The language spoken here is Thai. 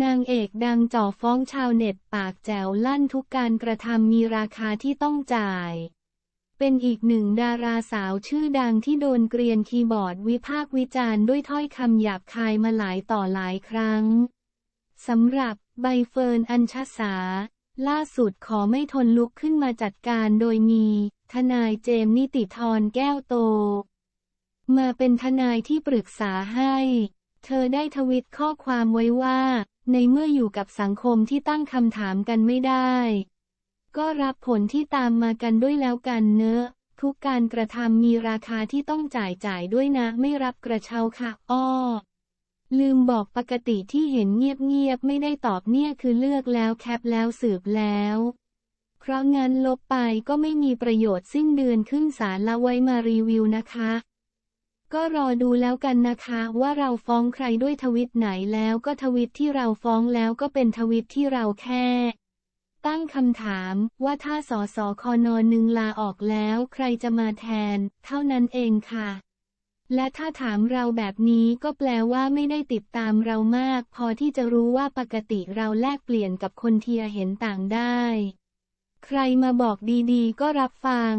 นางเอกดังจ่อฟ้องชาวเน็ตปากแจ๋วลั่นทุกการกระทำมีราคาที่ต้องจ่าย เป็นอีกหนึ่งดาราสาวชื่อดังที่โดนเกรียนคีย์บอร์ดวิพากษ์วิจารณ์ด้วยถ้อยคำหยาบคายมาหลายต่อหลายครั้งสำหรับใบเฟิร์นอัญชสา ล่าสุดขอไม่ทนลุกขึ้นมาจัดการโดยมี ทนายเจมส์นิติธรแก้วโต มาเป็นทนายที่ปรึกษาให้ เธอได้ทวิตข้อความไว้ว่า ในเมื่ออยู่กับสังคมที่ตั้งคำถามกันไม่ได้ ก็รับผลที่ตามมากันด้วยแล้วกันเนอะ ทุกการกระทำมีราคาที่ต้องจ่ายจ่ายด้วยนะ ไม่รับกระเช้าค่ะ อ้อ ลืมบอกปกติที่เห็นเงียบๆไม่ได้ตอบเนี่ยคือเลือกแล้วแคปแล้วสืบแล้ว เพราะงั้นลบไปก็ไม่มีประโยชน์สิ้นเดือนขึ้นศาลละไว้มารีวิวนะคะ ก็รอดูแล้วกันนะคะว่าเราฟ้องใครด้วยทวิตไหนแล้วก็ทวิตที่เราฟ้องแล้วก็เป็นทวิตที่เราแค่ ตั้งคำถามว่าถ้าสสคอนอหนึ่งลาออกแล้วใครจะมาแทน เท่านั้นเองค่ะ และถ้าถามเราแบบนี้ก็แปลว่าไม่ได้ติดตามเรามาก พอที่จะรู้ว่าปกติเราแลกเปลี่ยนกับคนเทียเห็นต่างได้ ใครมาบอกดีๆ ก็รับฟัง